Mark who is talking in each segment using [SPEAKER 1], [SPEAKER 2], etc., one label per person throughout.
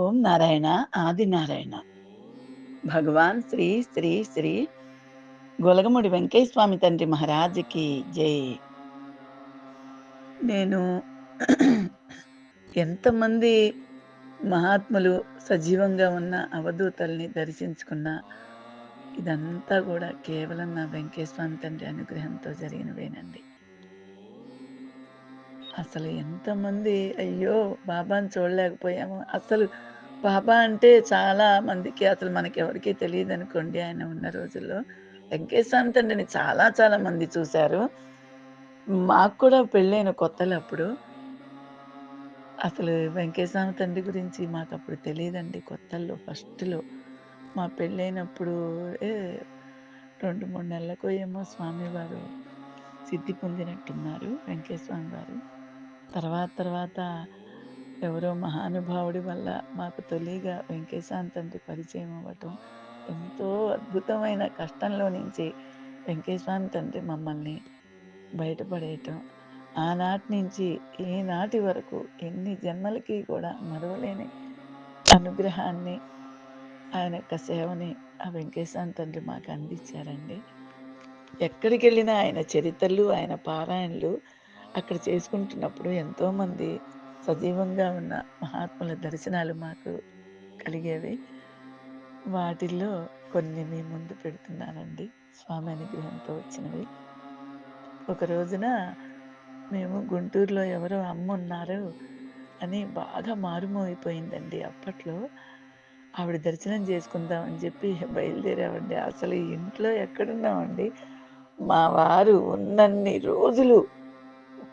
[SPEAKER 1] ఓం నారాయణ ఆది నారాయణ. భగవాన్ శ్రీ శ్రీ శ్రీ గొలగముడి వెంకయ్య స్వామి తండ్రి మహారాజుకి జై. నేను ఎంతమంది మహాత్ములు సజీవంగా ఉన్న అవధూతల్ని దర్శించుకున్న ఇదంతా కూడా కేవలం నా వెంకయ్య స్వామి తండ్రి అనుగ్రహంతో జరిగినవేనండి. అసలు ఎంతమంది అయ్యో బాబాని చూడలేకపోయాము. అసలు బాబా అంటే చాలా మందికి అసలు మనకి ఎవరికి తెలియదు అనుకోండి ఆయన ఉన్న రోజుల్లో. వెంకటేశ్వర తండ్రిని చాలా చాలా మంది చూశారు. మాకు కూడా పెళ్ళైన కొత్తలు అప్పుడు. అసలు వెంకటేశ్వర తండ్రి గురించి మాకు అప్పుడు తెలియదండి కొత్తల్లో ఫస్ట్లో. మా పెళ్ళైనప్పుడు ఏ రెండు మూడు నెలలకు ఏమో స్వామివారు సిద్ధి పొందినట్టున్నారు వెంకటేశ్వర వారు. తర్వాత తర్వాత ఎవరో మహానుభావుడి వల్ల మాకు తొలిగా వెంకటేశాంత్ తండ్రి పరిచయం అవ్వటం ఎంతో అద్భుతమైన కష్టంలో నుంచి వెంకటేశ్వర తండ్రి మమ్మల్ని బయటపడేయటం ఆనాటి నుంచి ఈనాటి వరకు ఎన్ని జన్మలకి కూడా మరవలేని అనుగ్రహాన్ని ఆయన యొక్క సేవని ఆ వెంకటేశ్వర తండ్రి మాకు అందించారండి. ఎక్కడికి వెళ్ళినా ఆయన చరిత్రలు ఆయన పారాయణలు అక్కడ చేసుకుంటున్నప్పుడు ఎంతోమంది సజీవంగా ఉన్న మహాత్ముల దర్శనాలు మాకు కలిగేవి. వాటిల్లో కొన్ని మీ ముందు పెడుతున్నానండి. స్వామి అనుగ్రహంతో వచ్చినవి. ఒక రోజున మేము గుంటూరులో ఎవరో అమ్మ ఉన్నారు అని బాగా మారుమోగిపోయిందండి అప్పట్లో. ఆవిడ దర్శనం చేసుకుందామని చెప్పి బయలుదేరామండి. అసలు ఇంట్లో ఎక్కడున్నామండి? మా వారు ఉన్నన్ని రోజులు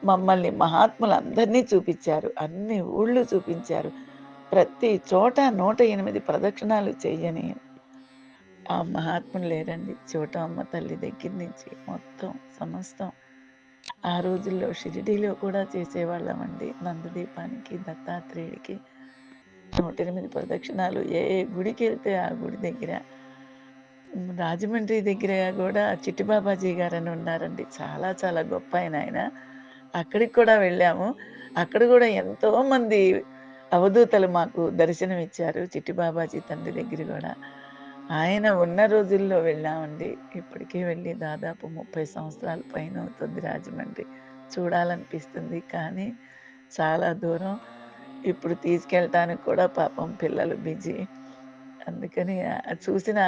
[SPEAKER 1] మమ్మల్ని మహాత్ములందరినీ చూపించారు. అన్ని ఊళ్ళు చూపించారు. ప్రతి చోట నూట ఎనిమిది ప్రదక్షిణాలు చెయ్యని ఆ మహాత్ములు లేరండి. చోట అమ్మ తల్లి దగ్గర నుంచి మొత్తం సమస్తం. ఆ రోజుల్లో షిరిడీలో కూడా చేసేవాళ్ళమండి. నందదీపానికి దత్తాత్రేయుడికి నూట ఎనిమిది ప్రదక్షిణాలు. ఏ ఏ గుడికి వెళ్తే ఆ గుడి దగ్గర రాజమండ్రి దగ్గర కూడా చిట్టిబాబాజీ గారు అని ఉన్నారండి. చాలా చాలా గొప్ప ఆయన ఆయన. అక్కడికి కూడా వెళ్ళాము. అక్కడ కూడా ఎంతో మంది అవధూతలు మాకు దర్శనం ఇచ్చారు చిట్టి బాబాజీ తండ్రి దగ్గర కూడా. ఆయన ఉన్న రోజుల్లో వెళ్ళామండి. ఇప్పటికే వెళ్ళి దాదాపు ముప్పై సంవత్సరాల పైన అవుతుంది రాజమండ్రి. చూడాలనిపిస్తుంది కానీ చాలా దూరం. ఇప్పుడు తీసుకెళ్ళటానికి కూడా పాపం పిల్లలు బిజీ. అందుకని చూసిన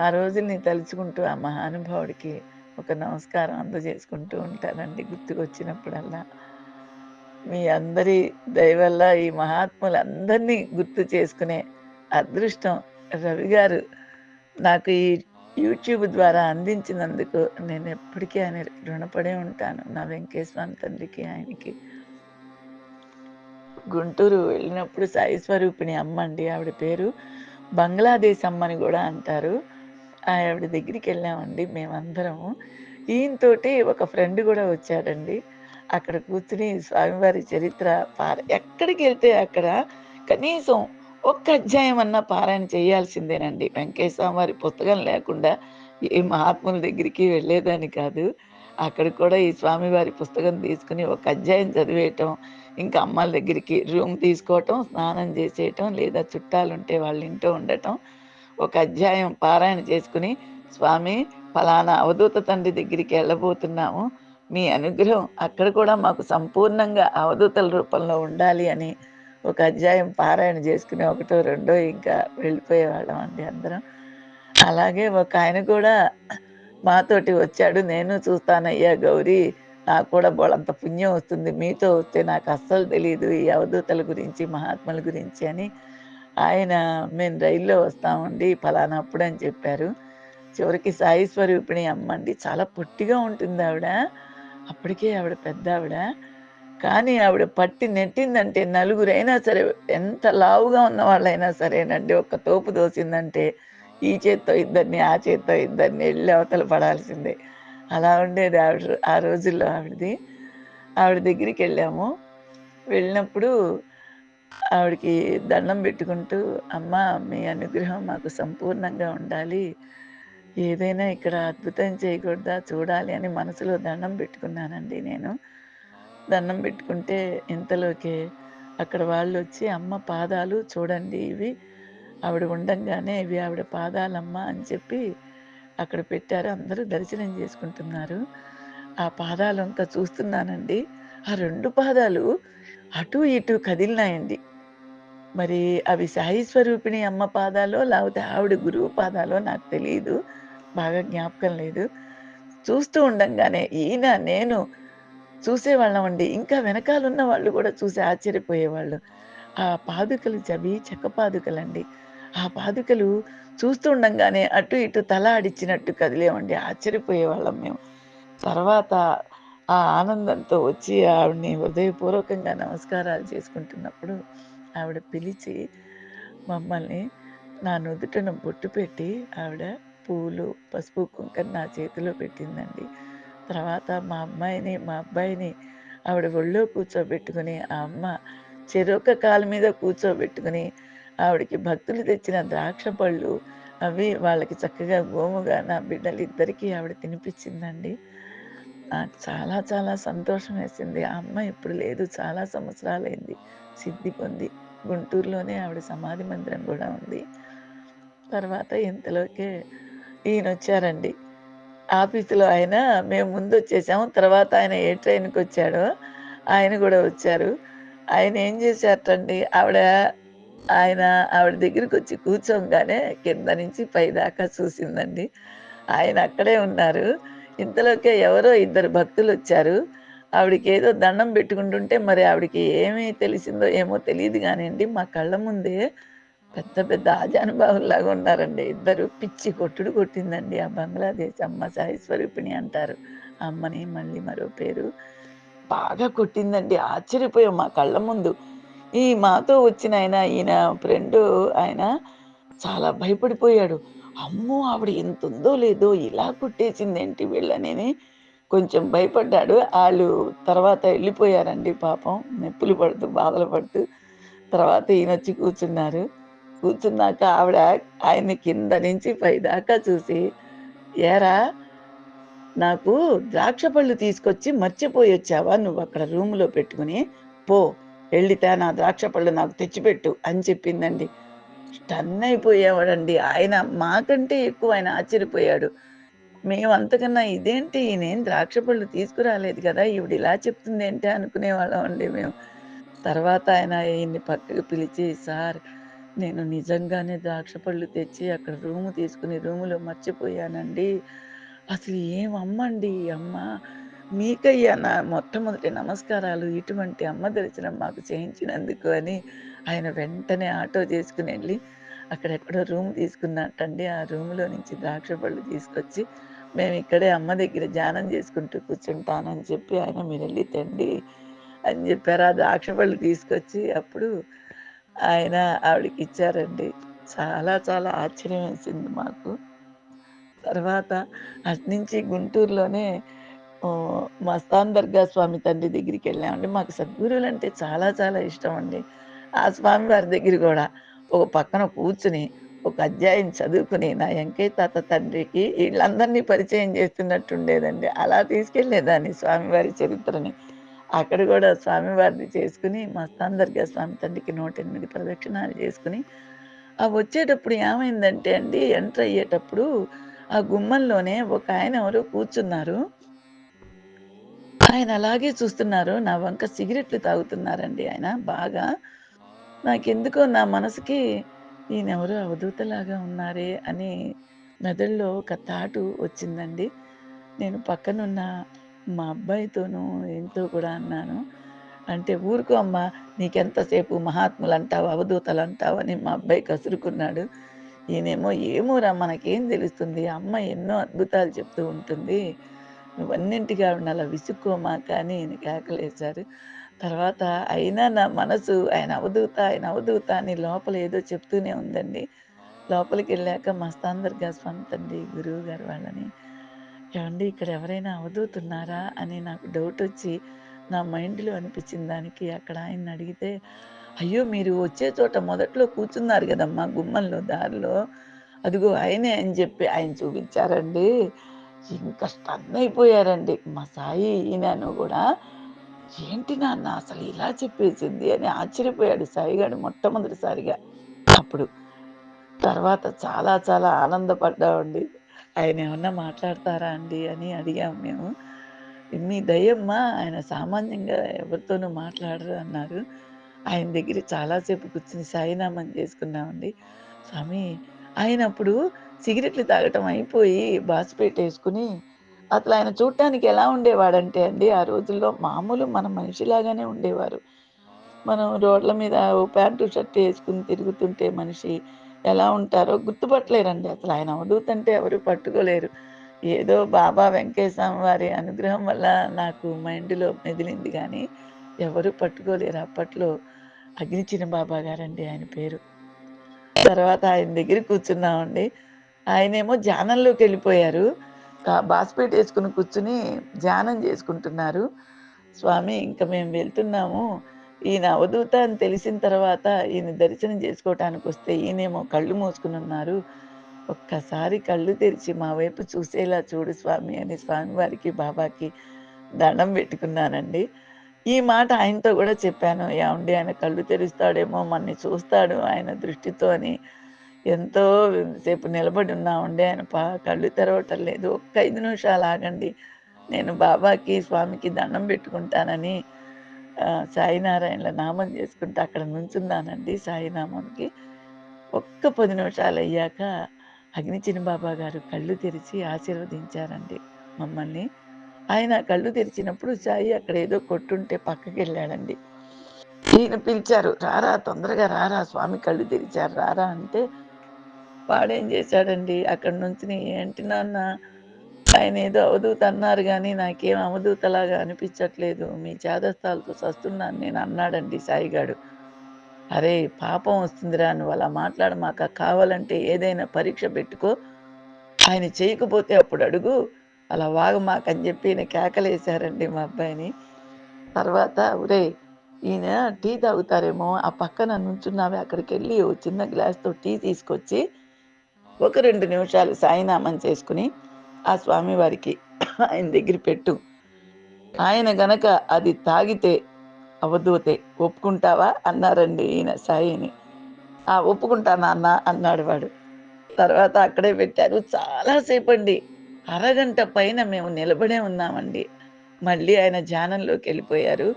[SPEAKER 1] ఆ రోజుల్ని తలుచుకుంటూ ఆ మహానుభావుడికి ఒక నమస్కారం అందజేసుకుంటూ ఉంటానండి గుర్తుకొచ్చినప్పుడల్లా. మీ అందరి దయవల్ల ఈ మహాత్ములందరినీ గుర్తు చేసుకునే అదృష్టం రవి గారు నాకు ఈ యూట్యూబ్ ద్వారా అందించినందుకు నేను ఎప్పటికీ ఆయన రుణపడే ఉంటాను. నా వెంకటేశ్వర తండ్రికి ఆయనకి. గుంటూరు వెళ్ళినప్పుడు సాయి స్వరూపిణి అమ్మ అండి ఆవిడ పేరు బంగ్లాదేశ్ అమ్మని కూడా అంటారు. ఆవిడ దగ్గరికి వెళ్ళామండి మేమందరము. ఈయనతోటి ఒక ఫ్రెండ్ కూడా వచ్చాడండి. అక్కడ కూర్చుని స్వామివారి చరిత్ర పార ఎక్కడికి వెళ్తే అక్కడ కనీసం ఒక్క అధ్యాయం అన్న పారాయణ చేయాల్సిందేనండి. వెంకటేశ్వర వారి పుస్తకం లేకుండా ఏ మహాత్ముల దగ్గరికి వెళ్ళేదాన్ని కాదు. అక్కడ కూడా ఈ స్వామివారి పుస్తకం తీసుకుని ఒక అధ్యాయం చదివేయటం ఇంకా అమ్మాల దగ్గరికి రూమ్ తీసుకోవటం స్నానం చేసేయటం లేదా చుట్టాలు ఉంటే వాళ్ళ ఇంట్లో ఉండటం ఒక అధ్యాయం పారాయణ చేసుకుని స్వామి ఫలానా అవధూత తండ్రి దగ్గరికి వెళ్ళబోతున్నాము. మీ అనుగ్రహం అక్కడ కూడా మాకు సంపూర్ణంగా అవధూతల రూపంలో ఉండాలి అని ఒక అధ్యాయం పారాయణ చేసుకుని ఒకటో రెండో ఇంకా వెళ్ళిపోయేవాళ్ళం అండి అందరం. అలాగే ఒక ఆయన కూడా మాతోటి వచ్చాడు. నేను చూస్తానయ్యా గౌరీ నాకు కూడా బోళంత పుణ్యం వస్తుంది. మీతో వస్తే నాకు అస్సలు తెలియదు ఈ అవధూతల గురించి మహాత్ముల గురించి అని ఆయన మేము రైల్లో వస్తామండి ఫలానా అప్పుడు అని చెప్పారు. చివరికి సాయి స్వరూపిణి అమ్మండి చాలా పొట్టిగా ఉంటుంది ఆవిడ. అప్పటికే ఆవిడ పెద్ద ఆవిడ కానీ ఆవిడ పట్టి నెట్టిందంటే నలుగురైనా సరే ఎంత లావుగా ఉన్న వాళ్ళైనా సరేనండి ఒక్క తోపు దోసిందంటే ఈ చేత్తో ఇద్దరిని ఆ చేత్తో ఇద్దరిని వెళ్ళి అవతల పడాల్సిందే. అలా ఉండేది ఆవిడ ఆ రోజుల్లో ఆవిడది. ఆవిడ దగ్గరికి వెళ్ళాము. వెళ్ళినప్పుడు ఆవిడకి దండం పెట్టుకుంటూ అమ్మ మీ అనుగ్రహం మాకు సంపూర్ణంగా ఉండాలి ఏదైనా ఇక్కడ అద్భుతం చేయకూడదా చూడాలి అని మనసులో దండం పెట్టుకున్నానండి నేను దండం పెట్టుకుంటే ఇంతలోకే అక్కడ వాళ్ళు వచ్చి "అమ్మ పాదాలు చూడండి ఇవి. ఆవిడ ఉండంగానే ఇవి ఆవిడ పాదాలమ్మ" అని చెప్పి అక్కడ పెట్టారు. అందరూ దర్శనం చేసుకుంటున్నారు. ఆ పాదాలంతా చూస్తున్నానండి. ఆ రెండు పాదాలు అటు ఇటు కదిలినాయండి. మరి అవి సాయి స్వరూపిణి అమ్మ పాదాలో, లేకపోతే ఆవిడ గురువు పాదాలో నాకు తెలియదు బాగా జ్ఞాపకం లేదు. చూస్తూ ఉండంగానే ఈయన, నేను చూసేవాళ్ళమండి. ఇంకా వెనకాలున్న వాళ్ళు కూడా చూసి ఆశ్చర్యపోయేవాళ్ళు. ఆ పాదుకలు చవి చెక్క పాదుకలండి. ఆ పాదుకలు చూస్తూ ఉండంగానే అటు ఇటు తల ఆడిచ్చినట్టు కదిలేవండి. ఆశ్చర్యపోయేవాళ్ళం మేము. తర్వాత ఆ ఆనందంతో వచ్చి ఆవిడని హృదయపూర్వకంగా నమస్కారాలు చేసుకుంటున్నప్పుడు ఆవిడ పిలిచి మమ్మల్ని నా నుదుటను బొట్టు పెట్టి ఆవిడ పూలు, పసుపు, కుంకర్ నా చేతిలో పెట్టిందండి. తర్వాత మా అమ్మాయిని, మా అబ్బాయిని ఆవిడ ఒళ్ళో కూర్చోబెట్టుకొని, ఆ అమ్మ చెరొక కాలు మీద కూర్చోబెట్టుకొని, ఆవిడకి భక్తులు తెచ్చిన ద్రాక్ష పళ్ళు అవి వాళ్ళకి చక్కగా గోముగా నా బిడ్డలిద్దరికీ ఆవిడ తినిపించిందండి నాకు చాలా చాలా సంతోషమేసింది. ఆ అమ్మ ఇప్పుడు లేదు. చాలా సంవత్సరాలైంది సిద్ధి పొంది. గుంటూరులోనే ఆవిడ సమాధి మందిరం కూడా ఉంది. తర్వాత ఇంతలోకే ఈయన వచ్చారండి ఆఫీసులో ఆయన మేము ముందు వచ్చేసాము తర్వాత ఆయన ఏ ట్రైన్కి వచ్చాడో ఆయన కూడా వచ్చారు. ఆయన ఏం జేశారటండి ఆవిడ ఆయన ఆవిడ దగ్గరికి వచ్చి కూర్చోంగానే కింద నుంచి పైదాకా చూసిందండి. ఆయన అక్కడే ఉన్నారు. ఇంతలోకే ఎవరో ఇద్దరు భక్తులు వచ్చారు ఆవిడకి ఏదో దండం పెట్టుకుంటుంటే మరి ఆవిడకి ఏమి తెలిసిందో ఏమో తెలియదు కానివ్వండి మా కళ్ళ ముందే పెద్ద పెద్ద ఆజానుభావులాగా ఉన్నారండి ఇద్దరు. పిచ్చి కొట్టుడు కొట్టిందండి ఆ బంగ్లాదేశ్ అమ్మ సాయి స్వరూపిణి అంటారు. అమ్మని మళ్ళీ మరో పేరు. బాగా కొట్టిందండి. ఆశ్చర్యపోయాం మా కళ్ళ ముందు. ఈ మాతో వచ్చినాయన ఈయన ఫ్రెండు ఆయన చాలా భయపడిపోయాడు. అమ్మో! ఆవిడ ఎంతుందో లేదో ఇలా కుట్టేసిందేంటి వీళ్ళనని కొంచెం భయపడ్డాడు. వాళ్ళు తర్వాత వెళ్ళిపోయారండి పాపం. నొప్పులు పడుతూ, బాధలు పడుతూ. తర్వాత ఈయన వచ్చి కూర్చున్నారు. కూర్చున్నాక ఆవిడ ఆయన్ని కింద నుంచి పైదాకా చూసి, "ఏరా! నాకు ద్రాక్ష పళ్ళు తీసుకొచ్చి మర్చిపోయొచ్చావా నువ్వక్కడ రూమ్‌లో పెట్టుకొని? పో! వెళ్ళితే నా ద్రాక్ష పళ్ళు నాకు తెచ్చిపెట్టు" అని చెప్పిందండి. స్టన్ అయిపోయావాడండి. ఆయన మాకంటే ఎక్కువ ఆయన ఆశ్చర్యపోయాడు. మేము అంతకన్నా ఇదేంటి ఈయనేం ద్రాక్ష పళ్ళు తీసుకురాలేదు కదా ఈవిడ ఇలా చెప్తుంది ఏంటి అనుకునేవాళ్ళం అండి మేము. తర్వాత ఆయన ఈయన్ని పక్కకు పిలిచి, "సార్ నేను నిజంగానే ద్రాక్ష పళ్ళు తెచ్చి అక్కడ రూము తీసుకుని రూములో మర్చిపోయానండి. అసలు ఏం అమ్మండి అమ్మ. మీకయ్యా నా మొట్టమొదటి నమస్కారాలు. ఇటువంటి అమ్మ దర్శనం మాకు చేయించినందుకు" అని ఆయన వెంటనే ఆటో చేసుకొనెళ్ళి అక్కడెక్కడో రూమ్ తీసుకున్నట్టండి. ఆ రూమ్‌లో నుంచి ద్రాక్ష పళ్ళు తీసుకొచ్చి, మేము ఇక్కడే అమ్మ దగ్గర ధ్యానం చేసుకుంటూ కూర్చుంటానని" చెప్పి ఆయన మీరు వెళ్ళి తండి అని చెప్పారు ఆ ద్రాక్ష పళ్ళు తీసుకొచ్చి అప్పుడు ఆయన ఆవిడకి ఇచ్చారండి చాలా చాలా ఆశ్చర్యమేసింది మాకు. తర్వాత అట్నుంచి గుంటూరులోనే మస్తాన్ దర్గా స్వామి తండ్రి దగ్గరికి వెళ్ళామండి మాకు సద్గురువులంటే చాలా చాలా ఇష్టం అండి ఆ స్వామివారి దగ్గర కూడా ఒక పక్కన కూర్చుని ఒక అధ్యాయం చదువుకుని, నా ఎంకయ్య తాత తండ్రికి వీళ్ళందరినీ పరిచయం చేస్తున్నట్టుండేదండి. అలా తీసుకెళ్ళేదాన్ని స్వామివారి చరిత్రని. అక్కడ కూడా స్వామివారిని చేసుకుని మస్తాందరిగా స్వామి తండ్రికి 108 ప్రదక్షిణాలు చేసుకొని, ఆ వచ్చేటప్పుడు ఏమైందంటే అండి, ఎంటర్ అయ్యేటప్పుడు ఆ గుమ్మంలోనే ఒక ఆయన ఎవరో కూర్చున్నారు. ఆయన అలాగే చూస్తున్నారు. నా వంక సిగరెట్లు తాగుతున్నారండి ఆయన బాగా. నాకెందుకో నా మనసుకి ఈయనెవరో అవధూతలాగా ఉన్నారే అని మెదడులో ఒక తాటు వచ్చిందండి. నేను పక్కనున్న మా అబ్బాయితోనూ, ఈయనతో కూడా అన్నాను. అంటే, "ఊరుకో అమ్మా! నీకెంతసేపు మహాత్ములు అంటావు అవధూతలు అంటావు అని మా అబ్బాయి కసురుకున్నాడు. ఈయనేమో, "ఏమోరా మనకేం తెలుస్తుంది? అమ్మ ఎన్నో అద్భుతాలు చెప్తూ ఉంటుంది. నువ్వన్నింటికి ఆవిడని అలా విసుక్కోమాక" అని ఈయన కేకలేశారు. తర్వాత అయినా నా మనసు ఆయన అవధూత, ఆయన అవధూత అని లోపల ఏదో చెప్తూనే ఉందండి. లోపలికి వెళ్ళాక దర్గా స్వామి తండ్రి గురువుగారు వాళ్ళని, ఏమండి ఇక్కడ ఎవరైనా అవధూతున్నారా?" అని నాకు డౌట్ వచ్చి నా మైండ్‌లో అనిపించిన దానికి అక్కడ ఆయన అడిగితే "అయ్యో! మీరు వచ్చే చోట మొదట్లో కూర్చున్నారు కదమ్మా గుమ్మంలో దారిలో, అదిగో ఆయనే" అని చెప్పి ఆయన చూపించారండి. ఇంకా స్టన్ అయిపోయారండి. మా సాయి ఈయనను కూడా ఏంటి నాన్న అసలు ఇలా చెప్పేసింది అని ఆశ్చర్యపోయాడు సాయిగాడు మొట్టమొదటిసారిగా అప్పుడు. తర్వాత చాలా చాలా ఆనందపడ్డామండి. ఆయనేమన్నా మాట్లాడతారా అండి అని అడిగాము మేము. మీ దయమ్మా ఆయన సామాన్యంగా ఎవరితోనూ మాట్లాడరు అన్నారు. ఆయన దగ్గర చాలాసేపు కూర్చుని సాయినామం చేసుకున్నామండి. స్వామి ఆయనప్పుడు సిగరెట్లు తాగటం అయిపోయి బాస్‌పేటేసుకొని అసలు ఆయన చూడటానికి ఎలా ఉండేవాడంటే అండి, ఆ రోజుల్లో మామూలు మన మనిషిలాగానే ఉండేవారు. మనం రోడ్ల మీద ఓ ప్యాంటు, షర్ట్ వేసుకుని తిరుగుతుంటే మనిషి ఎలా ఉంటారో గుర్తుపట్టలేరండి అసలు. ఆయన అవధూతంటే ఎవరు పట్టుకోలేరు. ఏదో బాబా వెంకటేశ్వర వారి అనుగ్రహం వల్ల నాకు మైండ్‌లో మెదిలింది కానీ ఎవరు పట్టుకోలేరు. అప్పట్లో అగ్నిచిన బాబా గారండి ఆయన పేరు. తర్వాత ఆయన దగ్గర కూర్చున్నామండి. ఆయనేమో జానంలోకి వెళ్ళిపోయారు బాస్పేట్ వేసుకుని కూర్చొని ధ్యానం చేసుకుంటున్నారు. స్వామి ఇంక మేము వెళ్తున్నాము. ఈయన అవధూత అని తెలిసిన తర్వాత ఈయన దర్శనం చేసుకోవటానికి వస్తే ఈయనేమో కళ్ళు మూసుకొనున్నారు. ఒక్కసారి కళ్ళు తెరిచి మా వైపు చూసేలా చూడు స్వామి అని స్వామివారికి, బాబాకి దండం పెట్టుకున్నానండి. ఈ మాట ఆయనతో కూడా చెప్పాను. ఏమండి ఆయన కళ్ళు తెరుస్తాడేమో మనని చూస్తాడు ఆయన దృష్టితో అని ఎంతో సేపు నిలబడి ఉన్నామండి. ఆయన పా కళ్ళు తెరవటం లేదు. ఒక్క ఐదు నిమిషాలు ఆగండి. నేను బాబాకి, స్వామికి దండం పెట్టుకుంటానని సాయినారాయణల నామం చేసుకుంటూ అక్కడ నుంచున్నానండి సాయినామంకి. ఒక్క పది నిమిషాలు అయ్యాక అగ్నిచిన బాబా గారు కళ్ళు తెరిచి ఆశీర్వదించారండి మమ్మల్ని. ఆయన కళ్ళు తెరిచినప్పుడు సాయి అక్కడ ఏదో కొట్టుంటే పక్కకెళ్ళాడండి. ఈయన పిలిచారు. "రారా తొందరగా రారా స్వామి కళ్ళు తెరిచారు రారా" అంటే వాడేం చేశాడండి అక్కడి నుంచి "ఏంటి నాన్న ఆయనేదో అవధూత అన్నారు కానీ నాకేం అవధూతలాగా అనిపించట్లేదు. మీ చేదస్తాలతో సస్తున్నాను నేను" అన్నాడండి సాయిగాడు. అరే పాపం వస్తుందిరా నువ్వ అలా మాట్లాడు మాకు కావాలంటే ఏదైనా పరీక్ష పెట్టుకో. ఆయన చేయకపోతే అప్పుడు అడుగు. అలా వాగమాకని" చెప్పి ఈయన కేకలేసారండి మా అబ్బాయిని. తర్వాత ఒరే ఈయన టీ తాగుతారేమో ఆ పక్కన నుంచున్నావే అక్కడికెళ్ళి ఓ చిన్న గ్లాస్‌తో టీ తీసుకొచ్చి ఒక రెండు నిమిషాలు సాయినామం చేసుకొని ఆ స్వామివారికి ఆయన దగ్గర పెట్టు. ఆయన గనక అది తాగితే అవధూతే ఒప్పుకుంటావా?" అన్నారండి ఈయన సాయిని. "ఆ! ఒప్పుకుంటా నాన్న" అన్నాడు వాడు. తర్వాత అక్కడే పెట్టారు. చాలాసేపు అండి అరగంట పైన మేము నిలబడే ఉన్నామండి. మళ్ళీ ఆయన ధ్యానంలోకి వెళ్ళిపోయారు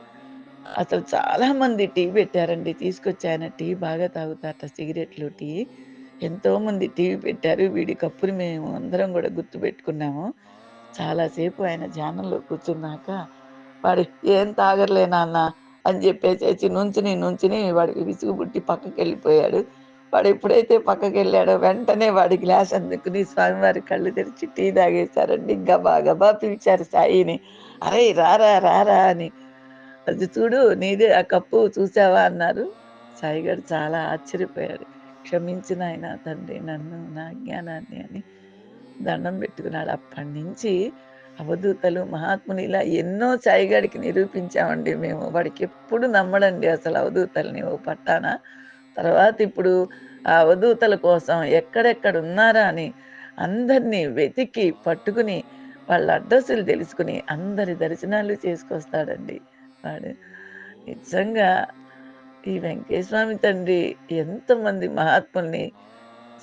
[SPEAKER 1] అసలు చాలామంది టీ పెట్టారండి. తీసుకొచ్చి ఆయన టీ బాగా తాగుతారట సిగరెట్లు, టీ. ఎంతోమంది టీవీ పెట్టారు. వీడి కప్పుని మేము అందరం కూడా గుర్తుపెట్టుకున్నాము. పెట్టుకున్నాము చాలాసేపు ఆయన ధ్యానంలో కూర్చున్నాక వాడు "ఏం తాగరులే నాన్న" అని చెప్పేసేసి నుంచుని, నుంచుని వాడికి విసుగు పుట్టి పక్కకెళ్ళిపోయాడు. వాడు ఎప్పుడైతే పక్కకెళ్ళాడో వెంటనే వాడి గ్లాస్ అందుకుని స్వామివారి కళ్ళు తెరిచి టీ తాగేశారండి. గబా గబా పిలిచారు సాయిని. "అరేయ్! రారా, రారా" అని. "అది చూడు నీదే ఆ కప్పు చూసావా?" అన్నారు. సాయి గారు చాలా ఆశ్చర్యపోయాడు. క్షమించిన ఆయన తండ్రి నన్ను, నా జ్ఞానాన్ని అని దండం పెట్టుకున్నాడు. అప్పటినుంచి అవధూతలు, మహాత్ములు ఇలా ఎన్నో సాయిగాడికి నిరూపించామండి మేము. వాడికెప్పుడు నమ్మడండి అసలు అవధూతల్ని ఓ పట్టాన. తర్వాత ఇప్పుడు ఆ అవధూతల కోసం ఎక్కడెక్కడ ఉన్నారా అని అందరినీ వెతికి పట్టుకుని వాళ్ళ అడ్రస్సులు తెలుసుకుని అందరి దర్శనాలు చేసుకొస్తాడండి వాడు. నిజంగా ఈ వెంకటేశ్వమి తండ్రి ఎంతమంది మహాత్ముల్ని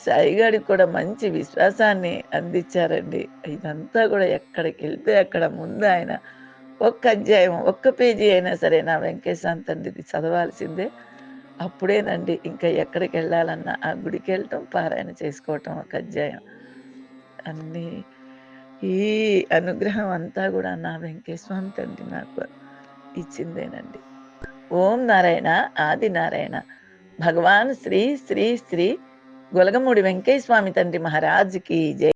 [SPEAKER 1] సాయిగాడికి కూడా మంచి విశ్వాసాన్ని అందించారండి. ఇదంతా గూడా ఎక్కడికెళ్తే అక్కడ ముందు ఆయన ఒక్క అధ్యాయం, ఒక్క పేజీ అయినా సరే నా వెంకటేశ్వర తండ్రిది చదవాల్సిందే. అప్పుడేనండి ఇంకా ఎక్కడికెళ్ళాలన్నా ఆ గుడికెళ్ళటం, పారాయణ చేసుకోవటం ఒక అధ్యాయం. అన్నీ ఈ అనుగ్రహం అంతా కూడా నా వెంకటేశ్వర తండ్రి నాకు ఇచ్చిందేనండి. ఓం నారాయణ, ఆది నారాయణ. భగవాన్ శ్రీ శ్రీ శ్రీ గొలగమూడి వెంకయ్య స్వామి తండ్రి మహారాజ్‌కి జై.